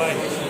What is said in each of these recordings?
Bye.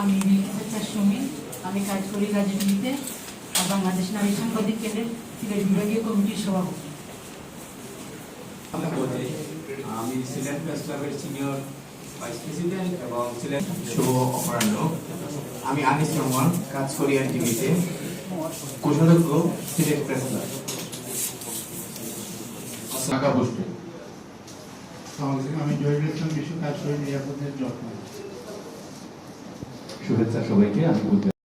আমি আমি কাজ করি রাজনীতিতে আর বাংলাদেশ নারী সাংবাদিক কেন্দ্রের সিলেট বিভাগীয় কমিটির সভাপতি। আমি সিলেট প্রেস ক্লাবের সিনিয়র ভাইস প্রেসিডেন্ট এবং সিলেট শুভ অপরাহ্ন। আমি আনিস রহমান কাজ করি আর টিভিতে। কোষাধ্যক্ষ সিলেট প্রেস ক্লাব। বসবে। আমি জহিরুল ইসলাম বিশ্ব কাজ করে নিরাপদের যত্ন শুভেচ্ছা সবাইকে আমি বলতে